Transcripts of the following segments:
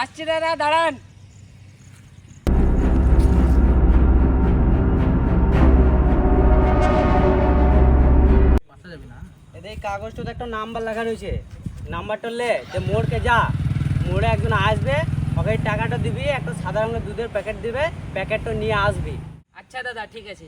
আসছি দাদা, দাঁড়ান। এদের কাগজটা তো একটা নাম্বার লেখা রয়েছে। নাম্বারটা লে, যে মোড়কে যা। মোড়ে একজন আসবে, ওকে টাকাটা দিবি, একটা সাদা রঙের দুধের প্যাকেট দিবে, প্যাকেটটা নিয়ে আসবি। আচ্ছা দাদা, ঠিক আছে।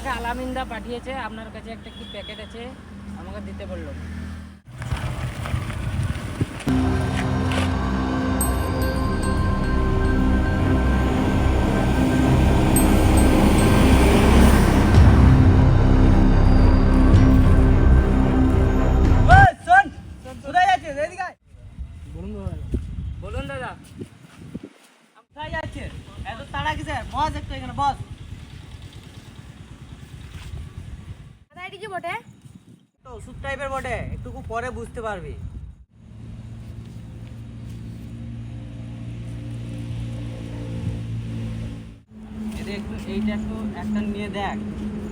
আমাকে আলামিন্দা পাঠিয়েছে আপনার কাছে একটা কি প্যাকেট আছে আমাকে দিতে বলল। বলুন দাদা। কোথায় যাচ্ছিস? এত তাড়া কিসের? বস একটু এখানে বস দাদা এটি কি বটে? তো ওষুধ টাইপের বটে একটু পরে বুঝতে পারবি। একটু এইটা একটু একটা নিয়ে দেখ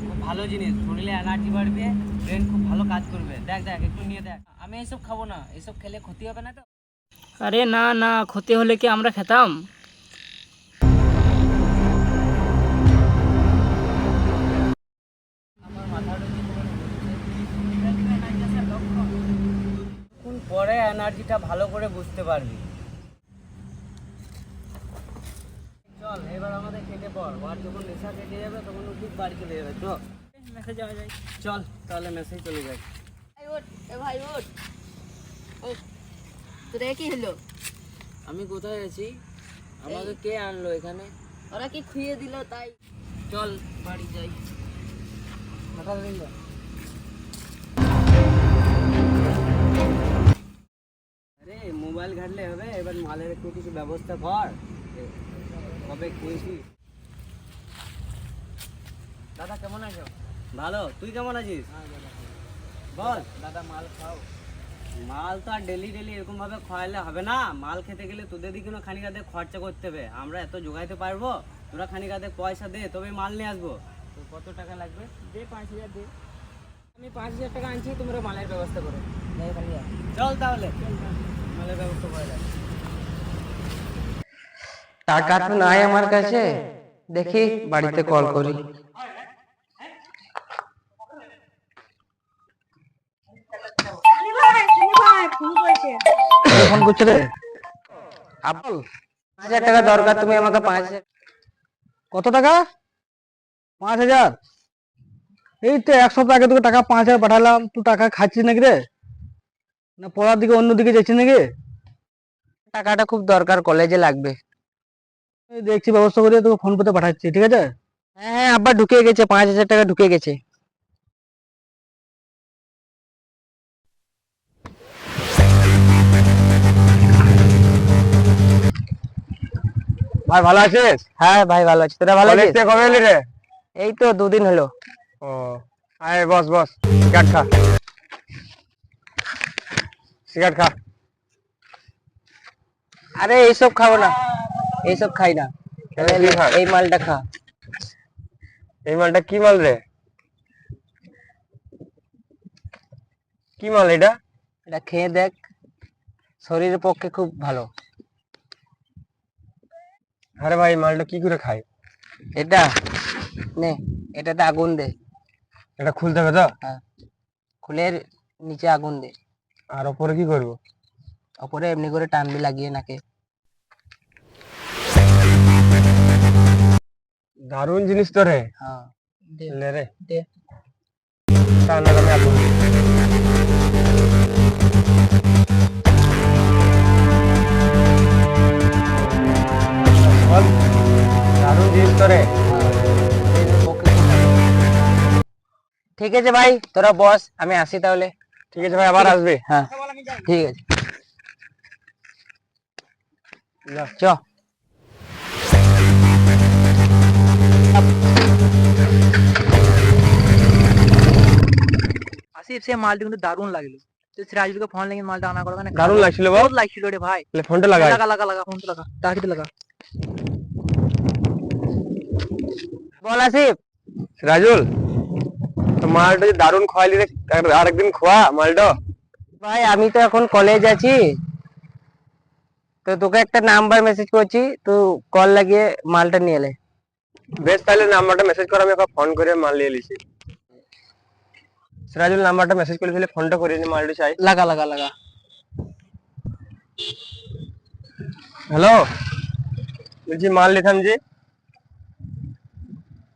খুব ভালো জিনিস শরীরে এনার্জি বাড়বে ব্রেন খুব ভালো কাজ করবে। দেখ দেখ একটু নিয়ে দেখ। আমি এসব খাব না এসব খেলে ক্ষতি হবে না তো? আরে না না ক্ষতি হলে কি আমরা খেতাম? এনার্জিটা ভালো করে বুঝতে পারবি। চল এবার আমাদের কেটে পড় ওর যখন নেশা কেটে যাবে তখন ও ঠিক বাড়ি চলে যাবে চল। মেসে যাওয়া যায়। চল তাহলে মেসেজ চলে যাই। ভাই ওঠ এ ভাই ওঠ। তোর কি হলো? আমি কোথায় আছি? আমাকে কে আনলো এখানে? ওরা কি খুইয়ে দিল তাই? চল বাড়ি যাই। মাথা মোবাইল ঘাটলে হবে এবার মালের একটু কিছু ব্যবস্থা কর। কবে দাদা কেমন আছো? ভালো। তুই কেমন আছিস? বল। দাদা মাল খাও। মাল তো আর ডেলি ডেলি এরকম ভাবে হবে না। মাল খেতে গেলে তোদের দিকে খানিক আধে খরচা করতে হবে। আমরা এত জোগাইতে পারব তোরা খানিক আধে পয়সা দে তবে মাল নিয়ে আসব। তো কত টাকা লাগবে? দে পাঁচ হাজার দে। আমি পাঁচ হাজার টাকা আনছি তোমরা মালের ব্যবস্থা করো। চল তাহলে। ব্যবস্থা করে টাকা তো নাই আমার কাছে। দেখি বাড়িতে কল করি। ফোন করছে রে। আবুল পাঁচ হাজার টাকা দরকার তুমি আমাকে পাঁচ হাজার কত টাকা? পাঁচ হাজার? এই তো এক সপ্তাহ আগে তোকে টাকা পাঁচ হাজার পাঠালাম তুই টাকা খাচ্ছিস নাকি রে? না পড়ার দিকে অন্য দিকে যাচ্ছিস নাকি? টাকাটা খুব দরকার কলেজে লাগবে। এই দেখছি ব্যবস্থা করে তোকে ফোন পেতে পাঠাচ্ছি ঠিক আছে? হ্যাঁ হ্যাঁ আব্বা ঢুকে গেছে পাঁচ হাজার টাকা ঢুকে গেছে। ভাই ভালো আছিস? হ্যাঁ ভাই ভালো আছি। তোরা ভালো আছিস? কবে এলি রে? এই তো দুদিন হলো। ও আয় বস বস সিগারেট খা। সিগারেট খা। আরে এইসব খাব না। এইসব খাই না? এই মালটা খা। এই মালটা কি মাল রে? কি মাল এটা? এটা খেয়ে দেখ। শরীরের পক্ষে খুব ভালো। আরে ভাই মালটা কি করে খাই এটা নে এটাতে আগুন দে। এটা খুলতে হবে তো? হ্যাঁ। খুলে নিচে আগুন দে। আর ওপরে কি করব? ওপরে এমনি করে টানবি লাগিয়ে নাকে। দারুণ জিনিস তো রে হ্যাঁ লে রে। দে। আমি দারুণ জিনিস তো রে ঠিক আছে ভাই তোরা বস আমি আসি তাহলে। ঠিক আছে ভাই আবার আসবে হ্যাঁ ঠিক আছে যা। চ আসিফ সে মালটা কিন্তু দারুণ লাগল তো সিরাজুলকে ফোন লাগিয়ে মালটা আনা করো মানে দারুণ লাগছিল বল বহুত লাগছিল রে ভাই তাহলে ফোনটা লাগাই লাগা লাগা লাগা ফোন লাগা তাকিতে লাগা বল আসিফ রাজুল তো মালটা যে দারুণ খোয়াইলি রে আর- আরেকদিন খোয়া মালটা। ভাই আমি তো এখন কলেজ আছি। তো তোকে একটা নাম্বার মেসেজ করছি তুই কল লাগিয়ে মালটা নিয়ে এলে বেশ তাহলে নাম্বারটা মেসেজ কর আমি ওকে ফোন করে মাল নিয়ে লিছি সিরাজুল নাম্বারটা মেসেজ করে দিলে ফোনটা করে নি মালটা চাই। লাগা লাগা লাগা। হ্যালো বলছি মাল নিতাম জি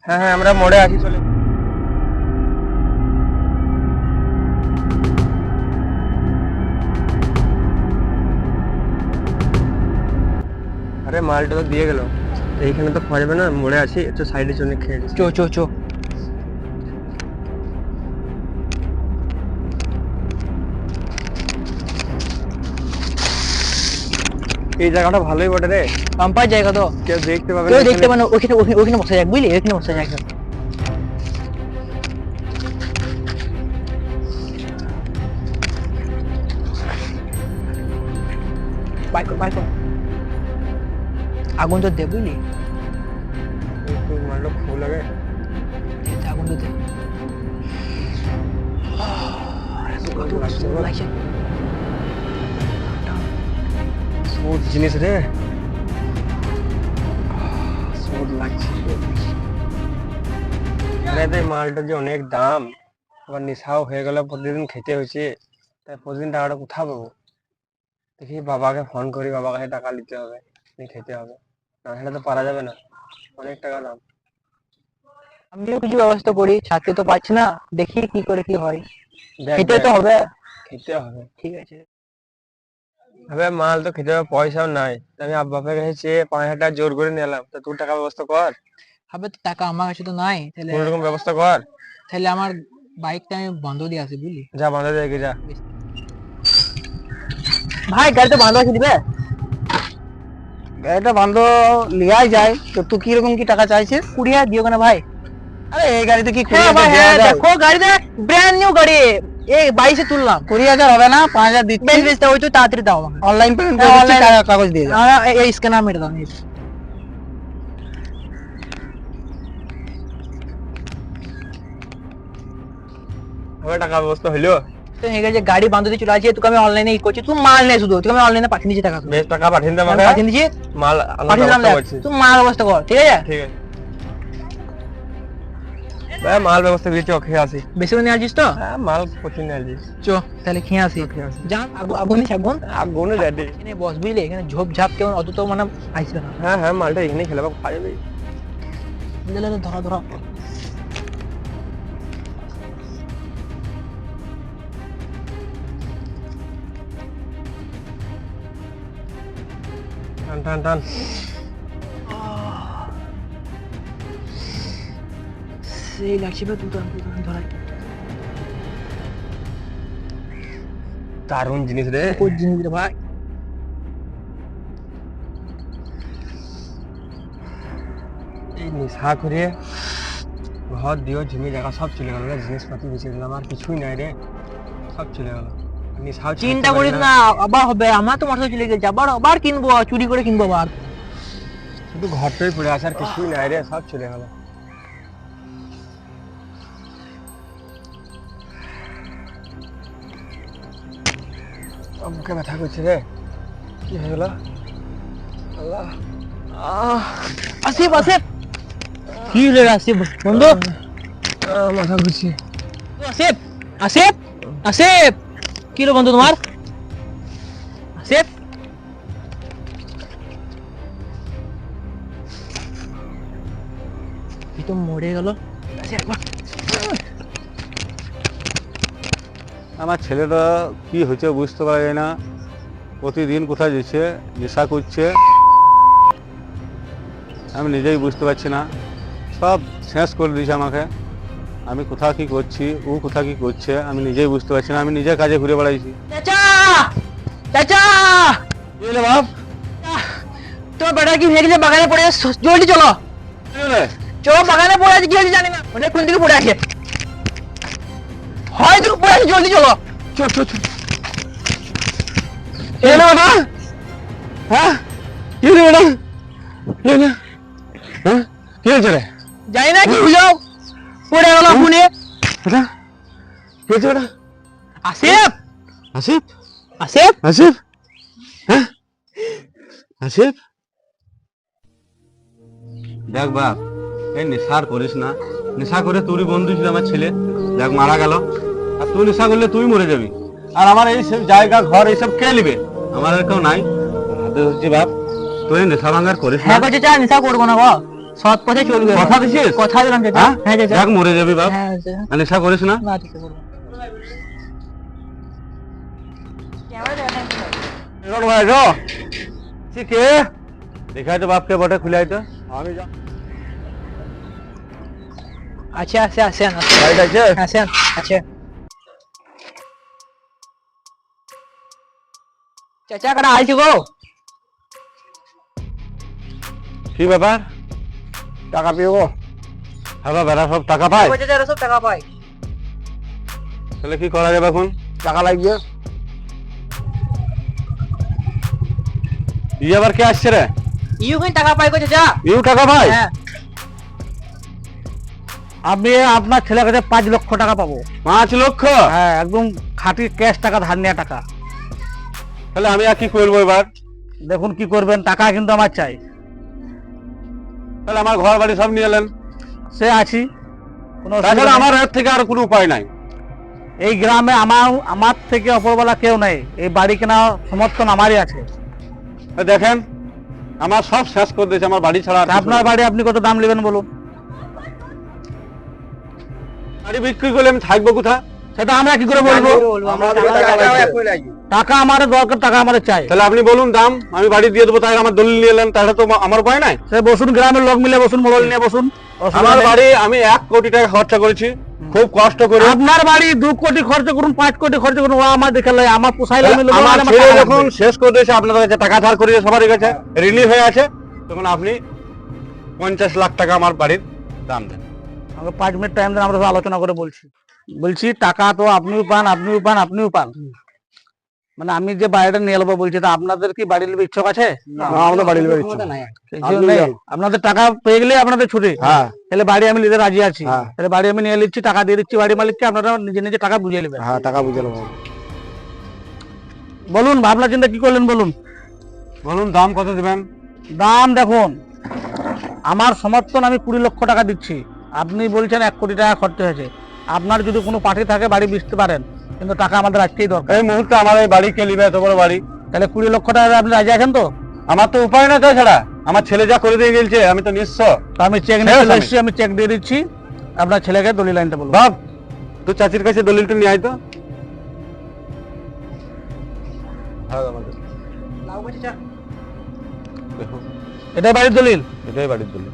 হ্যাঁ হ্যাঁ আমরা মোড়ে আছি চলে। আরে মালটা তো দিয়ে গেল। এইখানে তো খাওয়া যাবে না মোড়ে আছি একটু সাইডে চলে খেয়ে। চো চো চো। এই জায়গাটা ভালোই বটে রে। পাম্পার জায়গা তো। কেউ দেখতে পাবে কেউ দেখতে পাবে না ওখানে ওখানে- বসে বসা যাক বুঝলি? ওখানে বসে যাক। আগুন তো দে বুঝলি লাগে আগুন তো দে সুদ জিনিস রে। সুদ লাগছে। আরে মালটা যে অনেক দাম। আবার নেশাও হয়ে গেল প্রতিদিন খেতে হয়েছে। তাই প্রতিদিন টাকাটা কোথা পাবো? দেখি বাবাকে ফোন করি বাবাকে টাকা নিতে হবে খেতে হবে। না তো পারা যাবে না। অনেক টাকা দাম। আমিও কিছু ব্যবস্থা করি ছাড়তে তো পারছি না দেখি কি করে কি হয়। খেতে তো হবে। খেতে হবে। ঠিক আছে। হবে মাল তো খেতে হবে পয়সাও নাই। আমি আব্বা বাপের কাছে চেয়ে পাঁচ হাজার টাকা জোর করে নিলাম তা তুই টাকা ব্যবস্থা কর। হবে তো টাকা আমার কাছে তো নাই তাহলে কোন রকম ব্যবস্থা কর। তাহলে আমার বাইকটা আমি বন্ধ দিয়ে আসি বুঝলি? যা বাঁধা দেখে যা। ভাই গাড়িতে বাঁধা আছে দিবে? গাড়িটা বান্ধ লিয়াই যায় তো তুই কীরকম কি টাকা চাইছিস কুড়ি হাজার দিও কেন ভাই? আরে এই গাড়িতে কি কুড়ি হ্যাঁ হাজার হ্যাঁ যায়? দেখো গাড়িতে ব্র্যান্ড নিউ গাড়ি। এই বাইশে তুললাম। কুড়ি হাজার হবে না পাঁচ হাজার দিচ্ছি। বেশ বেশ ওই তো তাড়াতাড়ি দাও অনলাইন পেমেন্ট হ্যাঁ, করে দিচ্ছি, কাগজ দিয়ে আমার এই- স্ক্যানার মেরে দাও টাকা ব্যবস্থা হইল? তো এই গাড়ি বান্ধব চলে আসছে তোকে আমি অনলাইনে ই করছি। তুই মাল নেই শুধু তোকে আমি অনলাইনে পাঠিয়ে দিচ্ছি টাকা বেশ টাকা পাঠিয়ে দিতে আমাকে। পাঠিয়ে দিচ্ছি মাল পাঠিয়ে দিলাম ব্যবস্থা দেখ। করছি। তুই মাল ব্যবস্থা কর ঠিক আছে? ঠিক আছে। ভাই মাল ব্যবস্থা দিয়েছি খেয়ে আসি। বেশি নিয়ে আসছিস তো? হ্যাঁ মাল প্রচুর নিয়ে আসি চো তাহলে খেয়ে আসি। খেয়ে যা আগুন আগুনে রেডি এখানে বস বুঝলি এখানে ঝোপ ঝাপ কেমন অত তো মানে আসবে না। হ্যাঁ হ্যাঁ মালটা এখানে খেলে খাওয়া যাবে লে, লে, লে, ধরা ধরা। টান টান সেই লাগছে বে দুটো ধরাই দারুণ জিনিস রে কোন জিনিস রে ভাই এই নেশা করে ঘর দিও জমি জায়গা সব চলে গেল রে জিনিসপাতি বেঁচে দিলাম আর কিছুই নাই রে সব চলে গেল চিন্তা করিস না আবার হবে আমার তো মাথা চলে গেছে আবার আবার কিনবো চুরি করে কিনবো আবার। শুধু ঘরটাই পড়ে আছে আর কিছুই নাই রে সব চলে গেল। মুখে ব্যথা করছে রে। কি হয়ে গেল? আল্লাহ। আসিফ আসিফ। কি রে আসিফ বন্ধু? মাথা ঘুরছে। আসিফ আসিফ আসিফ। কি রে বন্ধু তোমার? এই তো মরে গেল। আমার ছেলেটা কি হয়েছে বুঝতে পারা যায় না। প্রতিদিন কোথায় যাচ্ছে, নেশা করছে। আমি নিজেই বুঝতে পারছি না। সব শেষ করে দিয়েছে আমাকে। আমি কোথাও কি করছি ও কোথাও কি করছে আমি নিজেই বুঝতে পারছি না আমি নিজের কাজে ঘুরে বেড়াইছি। চাচা! বাপ? তোর বেটা কি হয়ে বাগানে পড়ে জলদি চলো। চলো বাগানে পড়ে আছে কি হয়েছে জানি না। ওটা কোন দিকে পড়ে আছে। হয়তো পড়ে আছে জলদি চলো। চল চল চল। কি হলো বাবা। হ্যাঁ? কি হলো বেটা হ্যাঁ? কি হয়েছে রে? জানি না কি বুঝাও। পড়ে গেল ফোনে আসিফ! আসিফ? আসিফ! আসিফ? হ্যাঁ? আসিফ? দেখ বাপ এই নেশার করিস না। নেশা করে তোরই বন্ধু ছিল আমার ছেলে। দেখ মারা গেল। আর তুই নেশা করলে তুই মরে যাবি। আর আমার এই সব জায়গা ঘর এইসব কে নিবে? আমার আর কেউ নাই। হাতে হচ্ছে বাপ তুই নেশা ভাঙার করিস না। হ্যাঁ নেশা করব না গো সৎ পথে চলবে কথা দিছিস? কথা দিলাম চাচা। হ্যাঁ? হ্যাঁ চাচা। দেখ মরে যাবি বাপ। হ্যাঁ চাচা। আর নেশা করিস না। না ভাই ঠিক দেখাই তো বাপকে বটে খুলাই তো। আমি যা আচ্ছা আচ্ছা আসেন লাইট আছে? আসেন আচ্ছা চাচা কাটা আইছি গো? কি ব্যাপার? টাকা পেয়ে গো হ্যাঁ বেড়া সব টাকা পায়। চাচা এরা সব টাকা পাই তাহলে কি করা যাবে এখন? টাকা লাগবে। ই আবার কে আসছে রে? ইউ কেন টাকা পাই গো চাচা ইউ টাকা পায়? হ্যাঁ। আমি আপনার ছেলের কাছে পাঁচ লক্ষ টাকা পাবো। পাঁচ লক্ষ? হ্যাঁ একদম খাঁটি ক্যাশ টাকা ধার নেওয়া টাকা। তাহলে আমি আর কি করব এবার? দেখুন কি করবেন টাকা কিন্তু আমার চাই। তাহলে আমার ঘর বাড়ি সব নিয়ে এলেন। সে আছি। কোনো তাছাড়া আমার এর থেকে আর কোনো উপায় নাই। এই গ্রামে আমার আমার থেকে অপরবেলা কেউ নেই। এই বাড়ি কেনা সমর্থন আমারই আছে। দেখেন আমার সব শেষ করে দিয়েছে। আমার বাড়ি ছাড়া আপনার বাড়ি আপনি কত দাম নেবেন বলুন? বাড়ি বিক্রি করলে আমি থাকব কোথা সেটা আমরা কি করে বলব? টাকা আমার দরকার টাকা আমাদের চাই। তাহলে আপনি বলুন দাম আমি বাড়ি দিয়ে দেবো তাই আমার দলিল নিয়ে এলেন তাহলে তো আমার উপায় নাই? সে বসুন গ্রামের লোক মিলে বসুন মোবাইল নিয়ে বসুন। আমার বাড়ি আমি এক কোটি টাকা খরচা করেছি খুব কষ্ট করে। আপনার বাড়ি দু কোটি খরচ করুন পাঁচ কোটি খরচ করুন ও আমার দেখে লাই, আমার পোষাইলে আমি আমার ছেলে যখন শেষ করে দিয়েছে আপনাদের কাছে টাকা ধার করিয়ে সবার কাছে রিলিজ হয়ে আছে তখন আপনি পঞ্চাশ লাখ টাকা আমার বাড়ির দাম দেন। আমাকে পাঁচ মিনিট টাইম দেন আমরা সব আলোচনা করে বলছি। বলছি টাকা তো আপনিও পান আপনিও পান আপনিও পান। মানে আমি যে বাড়িটা নিয়ে নেব বলছি তা আপনাদের কি বাড়ি নেবে ইচ্ছুক আছে? আমাদের বাড়ি আপনাদের টাকা পেয়ে গেলে আপনাদের ছুটি। হ্যাঁ। তাহলে বাড়ি আমি নিতে রাজি আছি। হ্যাঁ। তাহলে বাড়ি আমি নিয়ে নিচ্ছি টাকা দিয়ে দিচ্ছি বাড়ি মালিককে আপনারা নিজে নিজে টাকা বুঝিয়ে নেবেন। হ্যাঁ টাকা বুঝে নেব বলুন ভাবনা চিন্তা কি করলেন বলুন? বলুন দাম কত দেবেন? দাম দেখুন আমার সমর্থন আমি কুড়ি লক্ষ টাকা দিচ্ছি। আপনি বলছেন এক কোটি টাকা খরচ হয়েছে। আপনার যদি কোনো পার্টি থাকে বাড়ি বেচতে পারেন। কিন্তু টাকা আমাদের আজকেই দরকার। এই মুহূর্তে আমার এই বাড়ি কে নিবে এত বড় বাড়ি? তাহলে কুড়ি লক্ষ টাকা আপনি রাজি আছেন তো? আমার তো উপায় না তাছাড়া। আমার ছেলে যা করে দিয়ে গেছে আমি তো নিঃস্ব। আমি চেক নিয়ে হ্যাঁ। এসেছি আমি চেক দিয়ে দিচ্ছি। আপনার ছেলেকে দলিল আনতে বলব বাপ তুই চাচির কাছে দলিলটা নিয়ে আয় তো। দেখো, এটাই বাড়ির দলিল? এটাই বাড়ির দলিল।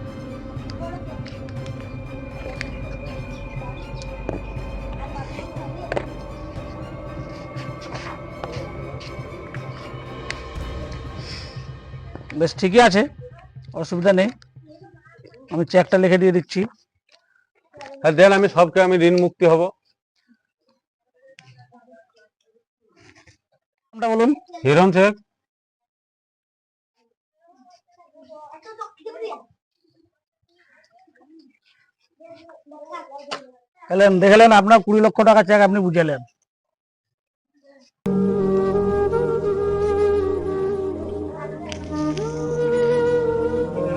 বেশ ঠিকই আছে অসুবিধা নেই। আমি চেকটা লিখে দিয়ে দিচ্ছি। আর দেন আমি সবকে আমি ঋণ মুক্তি হব। বলুন। হিরণ শেখ। দেখলেন আপনার কুড়ি লক্ষ টাকা চেক আপনি বুঝালেন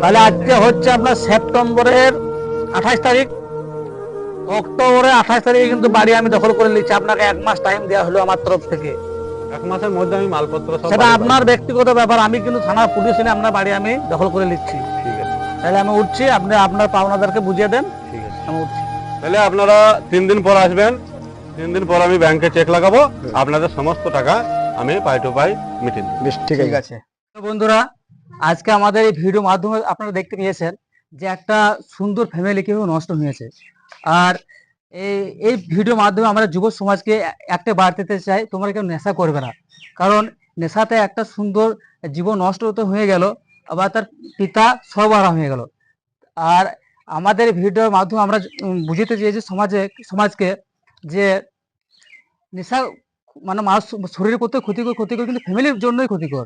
তাহলে আজকে হচ্ছে আপনার সেপ্টেম্বরের আঠাশ তারিখ। অক্টোবরের আঠাশ তারিখে কিন্তু বাড়ি আমি দখল করে নিচ্ছি। আপনাকে এক মাস টাইম দেওয়া হলো আমার তরফ থেকে। এক মাসের মধ্যে আমি মালপত্র সেটা আপনার ব্যক্তিগত ব্যাপার। আমি কিন্তু থানার পুলিশ এনে আপনার বাড়ি আমি দখল করে নিচ্ছি। ঠিক আছে। তাহলে আমি উঠছি। আপনি আপনার পাওনাদারকে বুঝিয়ে দেন। ঠিক আছে। আমি উঠছি। তাহলে আপনারা তিন দিন পর আসবেন। তিন দিন পর আমি ব্যাংকে চেক লাগাবো। আপনাদের সমস্ত টাকা আমি পাই টু পাই মিটিয়ে বেশ ঠিক আছে। বন্ধুরা আজকে আমাদের এই ভিডিও মাধ্যমে আপনারা দেখতে পেয়েছেন যে একটা সুন্দর ফ্যামিলি কীভাবে নষ্ট হয়েছে। আর এই এই ভিডিও মাধ্যমে আমরা যুব সমাজকে একটা দিতে চাই, তোমরা কেউ নেশা করবে না। কারণ নেশাতে একটা সুন্দর জীবন নষ্ট তো হয়ে গেল, আবার তার পিতা সর্বহারা হয়ে গেল। আর আমাদের ভিডিওর মাধ্যমে আমরা বুঝতে চেয়েছি সমাজে, সমাজকে যে নেশা মানে মানুষ শরীরের করতে ক্ষতিকর ক্ষতিকর কিন্তু ফ্যামিলির জন্যই ক্ষতিকর।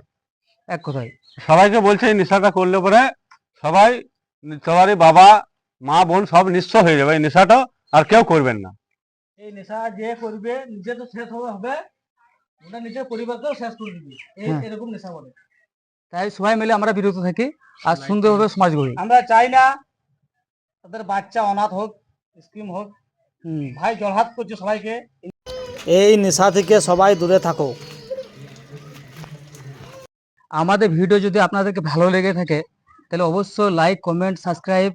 এক কথায়। সবাইকে বলছে এই নেশাটা করলে পরে সবাই সবারই বাবা মা বোন সব নিঃস্ব হয়ে যাবে। এই নেশাটা আর কেউ করবেন না। এই নেশা যে করবে নিজে তো শেষ হবে হবে। ওটা নিজের পরিবারকেও শেষ করে দিবে। এই এরকম নেশা বলে। তাই সবাই মিলে আমরা বিরত থাকি আর সুন্দরভাবে সমাজ গড়ি। আমরা চাই না তাদের বাচ্চা অনাথ হোক স্কিম হোক। ভাই জলহাত করছে সবাইকে। এই নেশা থেকে সবাই দূরে থাকো। আমাদের ভিডিও যদি আপনাদেরকে ভালো লেগে থাকে তাহলে অবশ্যই লাইক কমেন্ট সাবস্ক্রাইব